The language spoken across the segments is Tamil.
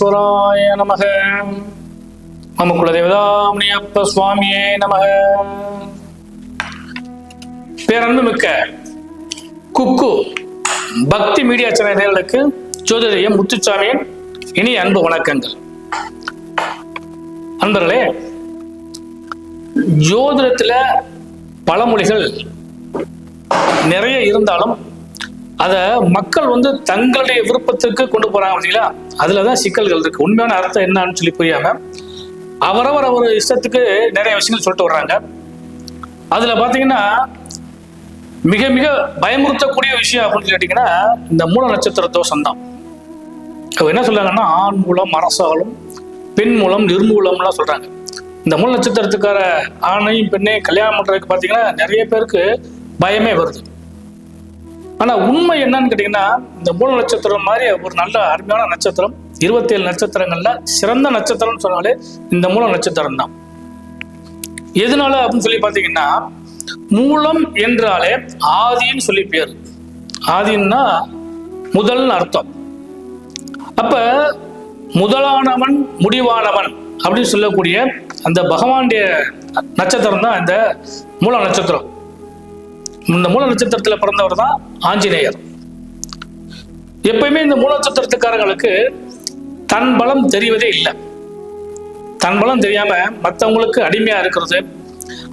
விக்னேஸ்வராய நமக. மம குலதேவதாமணியப்ப சுவாமியே நமக. பேரன்பு மிக்க குக்கு பக்தி மீடியா சேனல் நேயர்களுக்கு ஜோதிடயம் முத்துச்சாமியின் இனி அன்பு வணக்கங்கள். அன்பர்களே ஜோதிடத்துல பழமொழிகள் நிறைய இருந்தாலும் அதை மக்கள் வந்து தங்களுடைய விருப்பத்துக்கு கொண்டு போறாங்க பார்த்தீங்களா அதுலதான் சிக்கல்கள் இருக்கு. உண்மையான அர்த்தம் என்னன்னு சொல்லி புரியாம அவரவர் அவர் இஷ்டத்துக்கு நிறைய விஷயங்கள் சொல்லிட்டு வர்றாங்க. அதுல பாத்தீங்கன்னா மிக மிக பயமுறுத்தக்கூடிய விஷயம் அப்படின்னு கேட்டீங்கன்னா இந்த மூல நட்சத்திர தோஷம் தான் அவங்க என்ன சொல்றாங்கன்னா ஆண் மூலம் அரசாலும் பெண் மூலம் நிர்மூலம்லாம் சொல்றாங்க. இந்த மூல நட்சத்திரத்துக்கார ஆணையும் பெண்ணையும் கல்யாணம் பண்றதுக்கு பாத்தீங்கன்னா நிறைய பேருக்கு பயமே வருது. ஆனா உண்மை என்னன்னு கேட்டீங்கன்னா இந்த மூல நட்சத்திரம் மாதிரி ஒரு நல்ல அருமையான நட்சத்திரம் இருபத்தி ஏழு நட்சத்திரங்கள்ல சிறந்த நட்சத்திரம்னு சொன்னாலே இந்த மூல நட்சத்திரம் தான். எதனால அப்படின்னு சொல்லி பாத்தீங்கன்னா மூலம் என்றாலே ஆதின்னு சொல்லி பேர். ஆதின்னா முதல்னு அர்த்தம். அப்ப முதலானவன் முடிவானவன் அப்படின்னு சொல்லக்கூடிய அந்த பகவானுடைய நட்சத்திரம் தான் இந்த மூல நட்சத்திரம். இந்த மூல நட்சத்திரத்துல பிறந்தவர் தான் ஆஞ்சநேயர். எப்பயுமே இந்த மூல நட்சத்திரத்துக்காரங்களுக்கு தன் பலம் தெரிவதே இல்லை. தன் பலம் தெரியாம மற்றவங்களுக்கு அடிமையா இருக்கிறது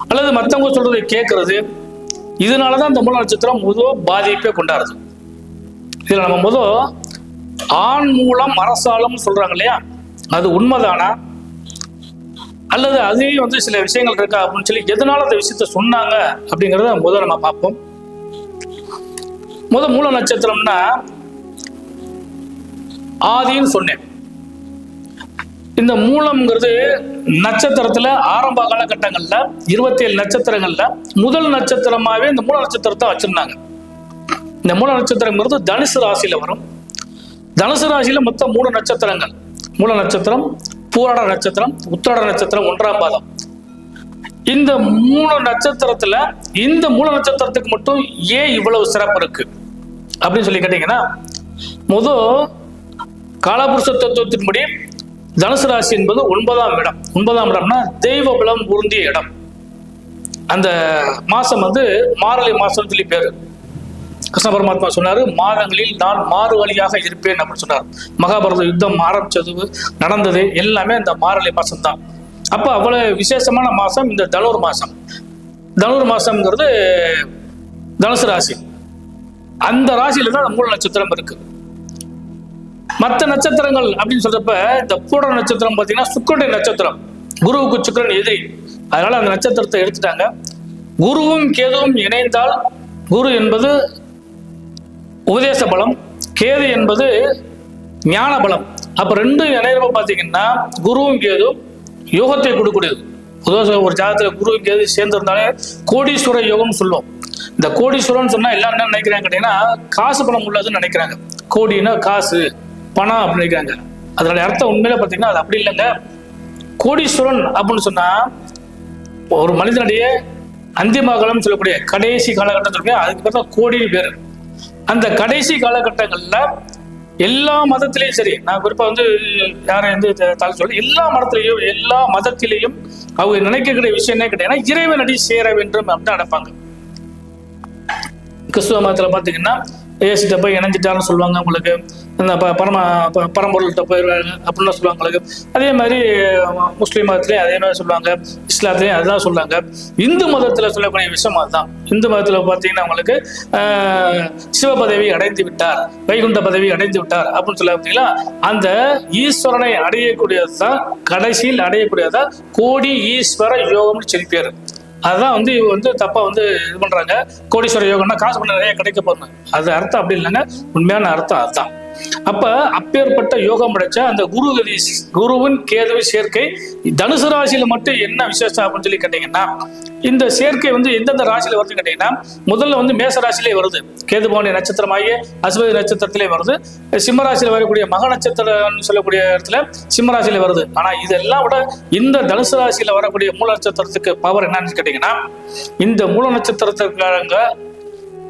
அல்லது மற்றவங்க சொல்றதை கேட்கறது இதனாலதான் இந்த மூல நட்சத்திரம் முதல் பாதிப்பே கொண்டாடுது. இதுல நம்ம முதல் ஆண் மூலம் அரசாலம் சொல்றாங்க இல்லையா? அது உண்மைதானா? அல்லது அதுலேயும் வந்து சில விஷயங்கள் இருக்கா அப்படின்னு சொல்லி எதனால அந்த விஷயத்த சொன்னாங்க அப்படிங்கிறத முதல் நம்ம பார்ப்போம். முத மூல நட்சத்திரம்னா ஆதின்னு சொன்னேன். இந்த மூலம்ங்கிறது நட்சத்திரத்துல ஆரம்ப காலகட்டங்கள்ல இருபத்தி ஏழு நட்சத்திரங்கள்ல முதல் நட்சத்திரமாவே இந்த மூல நட்சத்திரத்தை வச்சிருந்தாங்க. இந்த மூல நட்சத்திரங்கிறது தனுசு ராசியில வரும். தனுசு ராசியில மொத்தம் மூணு நட்சத்திரங்கள். மூல நட்சத்திரம் பூரட நட்சத்திரம் உத்திரட நட்சத்திரம் ஒன்றாம் பாதம். இந்த மூணு நட்சத்திரத்துல இந்த மூல நட்சத்திரத்துக்கு மட்டும் ஏன் இவ்வளவு சிறப்பு இருக்கு? அப்படின்னு சொல்லி கேட்டீங்கன்னா முதல் காலபுருஷ தத்துவத்தின்படி தனுசு ராசி என்பது ஒன்பதாம் இடம். ஒன்பதாம் இடம்னா தெய்வ பலம் உருந்திய இடம். அந்த மாசம் வந்து மாரளி மாசம் சொல்லி பேரு. கிருஷ்ண பரமாத்மா சொன்னாரு மாதங்களில் நான் மாறு வழியாக இருப்பேன் அப்படின்னு சொன்னார். மகாபாரத யுத்தம் ஆரம்பிச்சது நடந்தது எல்லாமே இந்த மாரளி மாசம் தான் அப்ப அவ்வளவு விசேஷமான மாசம் இந்த தனுர் மாசம். தனுர் மாசம்ங்கிறது தனுசு ராசி. அந்த ராசியில தான் மூல நட்சத்திரம் இருக்கு. மற்ற நட்சத்திரங்கள் அப்படின்னு சொல்றப்ப இந்த பூட நட்சத்திரம் பார்த்தீங்கன்னா சுக்கரனுடைய நட்சத்திரம். குருவுக்கு சுக்கரன் எதிரி. அதனால அந்த நட்சத்திரத்தை எடுத்துட்டாங்க. குருவும் கேதுவும் இணைந்தால் குரு என்பது உபதேச பலம் கேது என்பது ஞான பலம். அப்ப ரெண்டு இணையப்ப பாத்தீங்கன்னா குருவும் கேதும் யோகத்தை கொடுக்கக்கூடியது. பொதுவாக ஒரு ஜாதகத்துல குருவும் கேது சேர்ந்திருந்தாலே கோடீஸ்வர யோகம்னு சொல்லுவோம். இந்த கோடீஸ்வரம்னு சொன்னா எல்லாம் என்ன நினைக்கிறாங்க கேட்டீங்கன்னா காசு பணம் உள்ளதுன்னு நினைக்கிறாங்க. கோடினா காசு பணம் அப்படின்னு நினைக்கிறாங்க. அதனுடைய அர்த்தம் உண்மையில பாத்தீங்கன்னா அது அப்படி இல்லைங்க. கோடீஸ்வரன் அப்படின்னு சொன்னா ஒரு மனிதனுடைய அந்திம காலம்னு சொல்லக்கூடிய கடைசி காலகட்டத்தில் அதுக்கு பார்த்தா கோடின்னு பேர். அந்த கடைசி காலகட்டங்கள்ல எல்லா மதத்திலையும் சரி நான் குறிப்பா வந்து யாரை வந்து தலை சொல்ல எல்லா மதத்திலையும் எல்லா மதத்திலையும் அவங்க நினைக்கக்கூடிய விஷயம் என்ன கேட்டீங்கன்னா இறைவனடி சேர வேண்டும் அப்படின்னு நினைப்பாங்க. கிறிஸ்துவ மதத்துல பாத்தீங்கன்னா ஏசிட்ட போய் இணைஞ்சிட்டான்னு சொல்லுவாங்க உங்களுக்கு. இந்த ப பரம ப- பரம்பொருள்கிட்ட போயிடுவாங்க அப்படின்னு சொல்லுவாங்க உங்களுக்கு. அதே மாதிரி முஸ்லீம் மதத்துலேயும் அதே மாதிரி சொல்லுவாங்க. இஸ்லாத்துலேயும் அதுதான் சொல்லுவாங்க. இந்து மதத்தில் சொல்லக்கூடிய விஷயம் அதுதான். இந்து மதத்தில் பார்த்தீங்கன்னா உங்களுக்கு ஆஹ், சிவ பதவி அடைந்து விட்டார் வைகுண்ட பதவி அடைந்து விட்டார் அப்படின்னு சொல்ல பார்த்தீங்களா? அந்த ஈஸ்வரனை அடையக்கூடியது தான் கடைசியில் அடையக்கூடியதான் கோடி ஈஸ்வர யோகம்னு சொல்லி பேர். அதுதான் வந்து இவங்க வந்து தப்பா வந்து இது பண்றாங்க. கோடீஸ்வர யோகம்னா காசு பண்ண நிறைய கிடைக்க போறாங்க அது அர்த்தம் அப்படி இல்லைங்க. உண்மையான அர்த்தம் அதுதான். அப்ப அப்பேற்பட்ட யோகம் படைச்ச அந்த குரு கதி குருவின் கேதுவை சேர்க்கை தனுசு ராசியில மட்டும் என்ன விசேஷம் அப்படின்னு சொல்லி கேட்டீங்கன்னா இந்த சேர்க்கை வந்து எந்தெந்த ராசியில வருதுன்னு கேட்டீங்கன்னா முதல்ல வந்து மேச ராசியிலே வருது. கேது பவனி நட்சத்திரமாகிய அஸ்வதி நட்சத்திரத்திலே வருது. சிம்ம ராசியில வரக்கூடிய மக நட்சத்திரம்னு சொல்லக்கூடிய இடத்துல சிம்ம ராசியில வருது. ஆனா இதெல்லாம் விட இந்த தனுசு ராசியில வரக்கூடிய மூல நட்சத்திரத்துக்கு பவர் என்னன்னு கேட்டீங்கன்னா இந்த மூல நட்சத்திரத்துக்காரங்க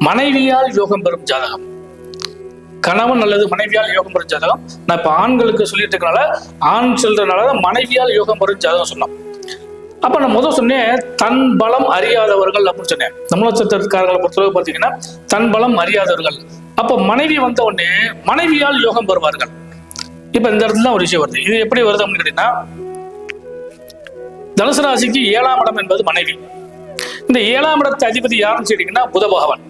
மனைவியால் யோகம் பெறும் ஜாதகம். கணவன் அல்லது மனைவியால் யோகம் பெறும் ஜாதகம். நான் இப்ப ஆண்களுக்கு சொல்லிட்டு இருக்கனால ஆண் சொல்றதுனால மனைவியால் யோகம் பெறும் ஜாதகம் சொன்னோம். அப்ப நான் முதல் சொன்னேன் தன் பலம் அறியாதவர்கள் அப்படின்னு சொன்னேன். தமிழகத்திற்காரர்களை பொறுத்தளவு பார்த்தீங்கன்னா தன் பலம் அறியாதவர்கள். அப்ப மனைவி வந்த உடனே மனைவியால் யோகம் பெறுவார்கள். இப்ப இந்த இடத்துல தான் ஒரு விஷயம் வருது. இது எப்படி வருது அப்படின்னு கேட்டீங்கன்னா தனுசு ராசிக்கு ஏழாம் இடம் என்பது மனைவி. இந்த ஏழாம் இடத்து அதிபதி யாருன்னு சொல்லிட்டீங்கன்னா புத பகவான்.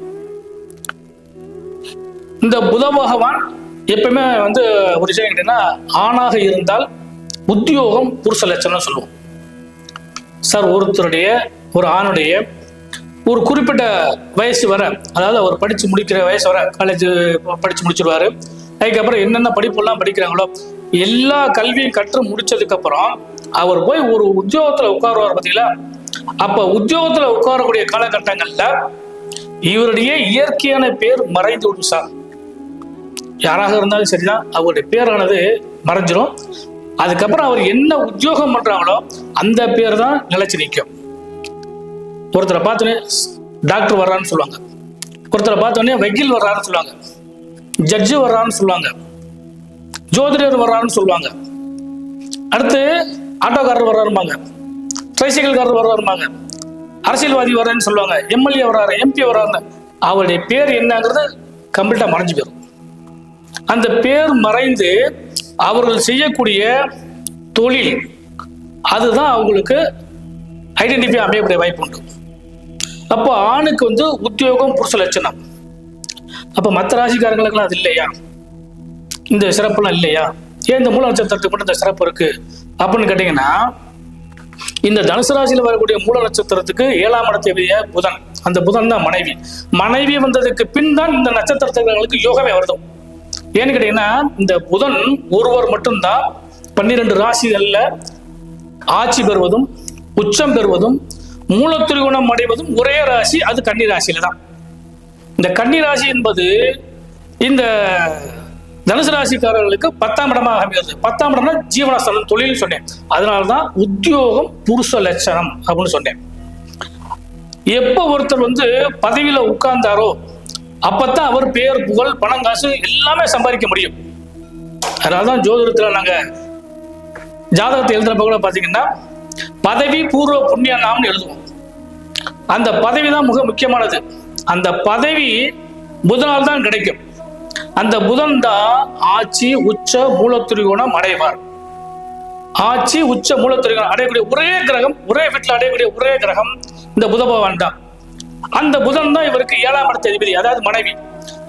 இந்த புத பகவான் எப்பவுமே வந்து ஒரு விஷயம் கேட்டீங்கன்னா ஆணாக இருந்தால் உத்தியோகம் புருஷ லட்சணம் சொல்லுவோம். சார் ஒருத்தருடைய ஒரு ஆணுடைய ஒரு குறிப்பிட்ட வயசு வர அதாவது அவர் படித்து முடிக்கிற வயசு வர காலேஜ் படித்து முடிச்சிருவாரு. அதுக்கப்புறம் என்னென்ன படிப்பெல்லாம் படிக்கிறாங்களோ எல்லா கல்வியும் கற்று முடிச்சதுக்கப்புறம் அவர் போய் ஒரு உத்தியோகத்தில் உட்காருவார் பார்த்தீங்களா அப்போ உத்தியோகத்தில் உட்காரக்கூடிய காலகட்டங்களில் இவருடைய இயற்கையான பேர் மறைந்து விடும் சார். யாராக இருந்தாலும் சரிதான். அவருடைய பேரானது மறைஞ்சிரும். அதுக்கப்புறம் அவர் என்ன உத்தியோகம் பண்றாங்களோ அந்த பேர் தான் நிலைச்சு நிற்கும். ஒருத்தரை பார்த்தோன்னே டாக்டர் வர்றான்னு சொல்லுவாங்க. ஒருத்தரை பார்த்தோன்னே வக்கீல் வர்றான்னு சொல்லுவாங்க. ஜட்ஜு வர்றான்னு சொல்லுவாங்க. ஜோதிடர் வர்றான்னு சொல்லுவாங்க. அடுத்து ஆட்டோக்காரர் வர்றாருமாங்க ட்ரைசைக்கிள்காரர் வர்றாருமாங்க அரசியல்வாதி வர்றேன்னு சொல்லுவாங்க. எம்எல்ஏ வர்றாரு எம்பி வர்றாருன்னு. அவருடைய பேர் என்னங்கிறது கம்ப்ளீட்டாக மறைஞ்சு போயிடும் அந்த பேர் மறைந்து அவர்கள் செய்யக்கூடிய தொழில் அதுதான் அவங்களுக்கு ஐடென்டிஃபை அமையக்கூடிய வாய்ப்பு உண்டு. அப்போ ஆணுக்கு வந்து உத்தியோகம் புருஷ லட்சணம். அப்போ மற்ற ராசிக்காரங்களுக்கெல்லாம் அது இல்லையா? இந்த சிறப்புலாம் இல்லையா? ஏன் இந்த மூல நட்சத்திரத்துக்கு மட்டும் இந்த சிறப்பு இருக்கு? அப்படின்னு கேட்டீங்கன்னா இந்த தனுசு ராசியில் வரக்கூடிய மூல நட்சத்திரத்துக்கு ஏழாம் இடத்தேவிய புதன். அந்த புதன் தான் மனைவி. மனைவி வந்ததுக்கு பின் தான் இந்த நட்சத்திரத்துக்கு யோகமே வருதும் ஏன்னு கேட்டீங்கன்னா இந்த புதன் ஒருவர் மட்டும்தான் பன்னிரண்டு ராசிகள்ல ஆட்சி பெறுவதும் உச்சம் பெறுவதும் மூலத்திரிகுணம் அடைவதும் ஒரே ராசி அது கன்னி ராசியில தான். இந்த கன்னி ராசி என்பது இந்த தனுசு ராசிக்காரர்களுக்கு பத்தாம் இடமாக அமைகிறது. பத்தாம் இடம்னா ஜீவனஸ்தலம் தொழில் சொன்னேன். அதனால தான் உத்தியோகம் புருஷ லட்சணம் அப்படின்னு சொன்னேன். எப்போ ஒருத்தர் வந்து பதவியில உட்கார்ந்தாரோ அப்பத்தான் அவர் பேர் புகழ் பணம் காசு எல்லாமே சம்பாதிக்க முடியும். அதனாலதான் ஜோதிடத்துல நாங்க ஜாதகத்தை எழுதுறப்ப கூட பாத்தீங்கன்னா பதவி பூர்வ புண்ணிய நாம்னு எழுதுவோம். அந்த பதவி தான் மிக முக்கியமானது. அந்த பதவி புதனால் தான் கிடைக்கும். அந்த புதன் தான் ஆட்சி உச்ச மூலத்திரிகோணம் அடைவார் ஆட்சி உச்ச மூலத்திரிகோணம் அடையக்கூடிய ஒரே கிரகம் ஒரே வீட்டில் அடையக்கூடிய ஒரே கிரகம் இந்த புத பகவான் தான். அந்த புதன் தான் இவருக்கு ஏழாம் இடத்த அதிபதி அதாவது மனைவி.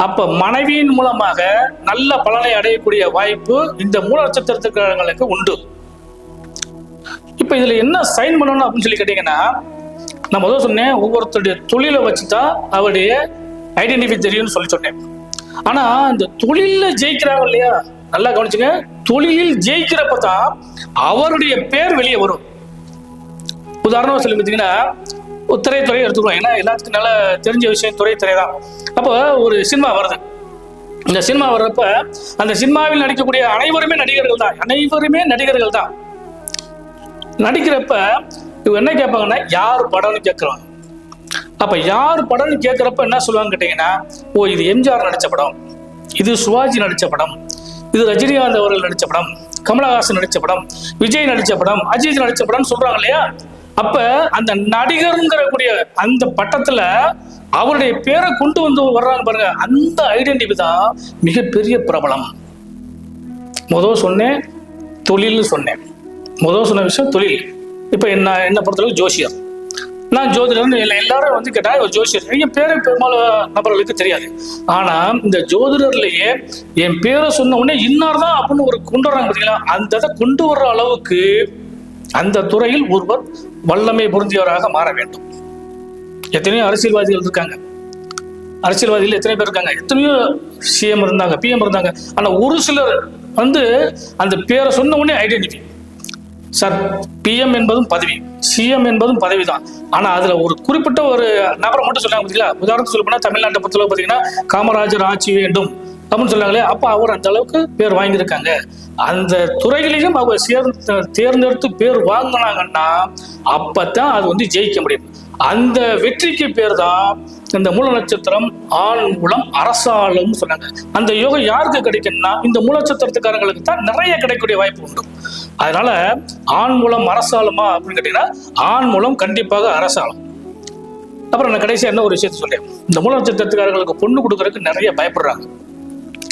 அப்ப மனைவியின் மூலமாக நல்ல பலனை அடையக்கூடிய வாய்ப்பு இந்த மூல நட்சத்திரத்துக்காரங்களுக்கு உண்டு. இப்ப இதுல என்ன சைன் பண்ணணும் அப்படின்னு சொல்லி கேட்டீங்கன்னா நான் முதல் சொன்னேன் ஒவ்வொருத்தருடைய தொழிலை வச்சுதான் அவருடைய ஐடென்டிஃபை தெரியும்னு சொல்லி சொன்னேன். ஆனா இந்த தொழில ஜெயிக்கிறாங்க இல்லையா? நல்லா கவனிச்சுங்க. தொழிலில் ஜெயிக்கிறப்ப தான் அவருடைய பேர் வெளியே வரும். உதாரணமா சொல்லி பார்த்தீங்கன்னா ஒரு எடுத்துக்கலாம். ஏன்னா எல்லாத்துக்கும் நல்லா தெரிஞ்ச விஷயம் துறைத்துறை தான். அப்போ ஒரு சினிமா வருது இந்த சினிமா வர்றப்ப அந்த சினிமாவில் நடிக்கக்கூடிய அனைவருமே நடிகர்கள் தான். அனைவருமே நடிகர்கள் தான். நடிக்கிறப்ப இவங்க என்ன கேட்பாங்கன்னா யார் படம்னு கேட்குறாங்க. அப்ப யார் படம்னு கேட்குறப்ப என்ன சொல்லுவாங்க கேட்டீங்கன்னா ஓ இது எம்ஜிஆர் நடிச்ச படம். இது சிவாஜி நடிச்ச படம். இது ரஜினிகாந்த் அவர்கள் நடிச்ச படம். கமலஹாசன் நடிச்ச படம். விஜய் நடித்த படம். அஜித் நடிச்ச படம் சொல்றாங்க இல்லையா? அப்ப அந்த நடிகருங்கிற கூடிய அந்த பட்டத்துல அவருடைய பேரை கொண்டு வந்து வர்றாங்க பாருங்க. அந்த ஐடென்டிட்டி தான் மிகப்பெரிய பிரபலம். முதல் சொன்னேன் தொழில்னு சொன்னேன். முதல் சொன்ன விஷயம் தொழில். இப்போ என்ன என்ன பொறுத்தளவுக்கு ஜோசியர் நான் ஜோதிடர்னு இல்லை எல்லாரும் வந்து கேட்டா இவர் ஜோசியர். என் பேரை பெரும்பாலும் நபர்களுக்கு தெரியாது. ஆனா இந்த ஜோதிடர்லயே என் பேரை சொன்ன உடனே இன்னார் தான் அப்படின்னு ஒரு கொண்டு வர்றாங்க பார்த்தீங்களா அந்த இதை கொண்டு வர்ற அளவுக்கு அந்த துறையில் ஒருவர் வல்லமை பொருந்தியவராக மாற வேண்டும். எத்தனையோ அரசியல்வாதிகள் இருக்காங்க. அரசியல்வாதிகள் எத்தனை பேர் இருக்காங்க. எத்தனையோ சிஎம் இருந்தாங்க பிஎம் இருந்தாங்க. ஆனால் ஒரு சிலர் வந்து அந்த பேரை சொன்ன உடனே ஐடென்டிட்டி சார் பிஎம் என்பதும் பதவி. சிஎம் என்பதும் பதவி தான். ஆனால் அதில் ஒரு குறிப்பிட்ட ஒரு நபரை மட்டும் சொன்னாங்க பார்த்தீங்களா உதாரணத்துக்கு சொல்ல போனால் தமிழ்நாட்டை பொறுத்தளவு பார்த்தீங்கன்னா காமராஜர் ஆட்சி வேண்டும். அப்படின்னு சொல்றாங்களே அப்போ அவர் அந்த அளவுக்கு பேர் வாங்கியிருக்காங்க. அந்த துறையிலையும் அவர் சேர்ந்து தேர்ந்தெடுத்து பேர் வாங்கினாங்கன்னா அப்பதான் அது வந்து ஜெயிக்க முடியும். அந்த வெற்றிக்கு பேர் தான் இந்த மூல நட்சத்திரம் ஆண் மூலம் அரசாளும் சொன்னாங்க. அந்த யோகம் யாருக்கு கிடைக்கும்னா இந்த மூல நட்சத்திரத்துக்காரங்களுக்கு தான் நிறைய கிடைக்கக்கூடிய வாய்ப்பு உண்டு. அதனால ஆண் மூலம் அரசாளுமா அப்படின்னு கேட்டீங்கன்னா ஆண் மூலம் கண்டிப்பாக அரசாளும். அப்புறம் நான் கடைசியா என்ன ஒரு விஷயத்த சொல்றேன். இந்த மூல நட்சத்திரத்துக்காரங்களுக்கு பொண்ணு கொடுக்கறதுக்கு நிறைய பயப்படுறாங்க.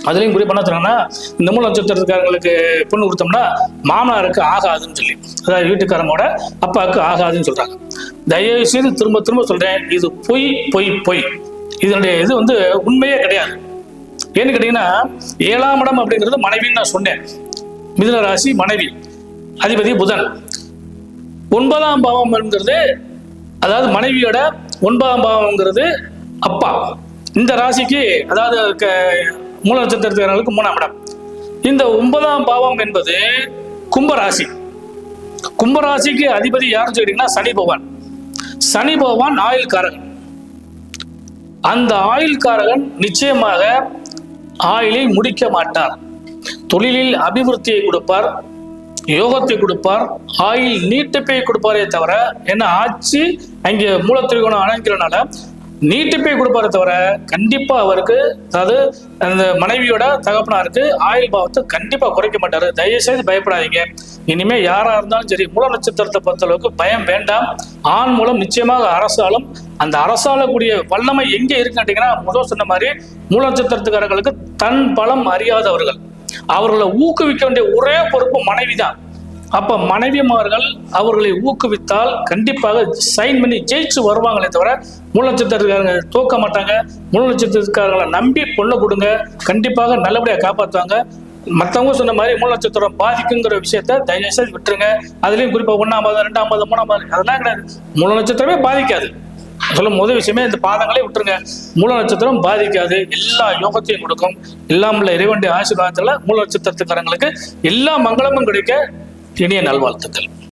அதுலேயும் குறிப்பா என்ன சொல்றாங்கன்னா இந்த மூல நட்சத்திரத்துக்காரங்களுக்கு பொண்ணு கொடுத்தோம்னா மாமனாருக்கு ஆகாதுன்னு சொல்லி அதாவது வீட்டுக்காரங்களோட அப்பாவுக்கு ஆகாதுன்னு சொல்றாங்க. தயவு செய்து திரும்ப திரும்ப சொல்றேன் இது பொய் பொய் பொய். இதனுடைய இது வந்து உண்மையே கிடையாது. ஏன்னு கேட்டீங்கன்னா ஏழாம் இடம் அப்படிங்கிறது மனைவின்னு நான் சொன்னேன். மிதுன ராசி மனைவி அதிபதி புதன். ஒன்பதாம் பாவம்ங்கிறது அதாவது மனைவியோட ஒன்பதாம் பாவம்ங்கிறது அப்பா. இந்த ராசிக்கு அதாவது க- மூல நட்சத்திரத்துக்காரர்களுக்கு மூணாம் இடம். இந்த ஒன்பதாம் பாவம் என்பது கும்பராசி. கும்பராசிக்கு அதிபதி யாருன்னு சொல்லிட்டீங்கன்னா சனி பகவான். சனி பகவான் ஆயுள்காரகன். அந்த ஆயுள்காரகன் நிச்சயமாக ஆயிலை முடிக்க மாட்டார். தொழிலில் அபிவிருத்தியை கொடுப்பார் யோகத்தை கொடுப்பார் ஆயில் நீட்டிப்பை கொடுப்பாரே தவிர என்ன ஆட்சி அங்கே மூலத்திரிகோணம் அணைக்கிறனால நீட்டிப்பை கொடுப்பாரு தவிர கண்டிப்பா அவருக்கு அதாவது அந்த மனைவியோட தகப்பனாருக்கு ஆயுள் பாவத்தை கண்டிப்பா குறைக்க மாட்டாரு. தயவு செய்து பயப்படாதீங்க. இனிமே யாரா இருந்தாலும் சரி மூல நட்சத்திரத்தை பொறுத்த அளவுக்கு பயம் வேண்டாம். ஆண் மூலம் நிச்சயமாக அரசாலும் அந்த அரசாளக்கூடிய வல்லமை எங்க இருக்குன்னு முதல் சொன்ன மாதிரி மூல நட்சத்திரத்துக்காரர்களுக்கு தன் பலம் அறியாதவர்கள். அவர்களை ஊக்குவிக்க வேண்டிய ஒரே பொறுப்பு மனைவி தான் அப்ப மனைவிமார்கள் அவர்களை ஊக்குவித்தால் கண்டிப்பாக சைன் பண்ணி ஜெயிச்சு வருவாங்களே தவிர மூல நட்சத்திரத்துக்காரங்க தூக்க மாட்டாங்க. மூல நட்சத்திரத்துக்காரங்களை நம்பி பொண்ணை கொடுங்க கண்டிப்பாக நல்லபடியாக காப்பாற்றுவாங்க மற்றவங்க சொன்ன மாதிரி மூல நட்சத்திரம் பாதிக்குங்கிற விஷயத்த தயவுசெய்து விட்டுருங்க. அதுலேயும் குறிப்பாக ஒன்னாம் பாதம் ரெண்டாம் பாதம் மூணாம் பாதம் அதெல்லாம் கிடையாது. மூணு நட்சத்திரமே பாதிக்காது. சொல்லும் முதல் விஷயமே இந்த பாதங்களே விட்டுருங்க. மூல நட்சத்திரம் பாதிக்காது. எல்லா யோகத்தையும் கொடுக்கும். எல்லாம் உள்ள இறைவனுடைய ஆசீர்வாதத்துல மூல நட்சத்திரத்துக்காரங்களுக்கு எல்லா மங்களமும் கிடைக்க இனிய நல்வாழ்த்துக்கள்.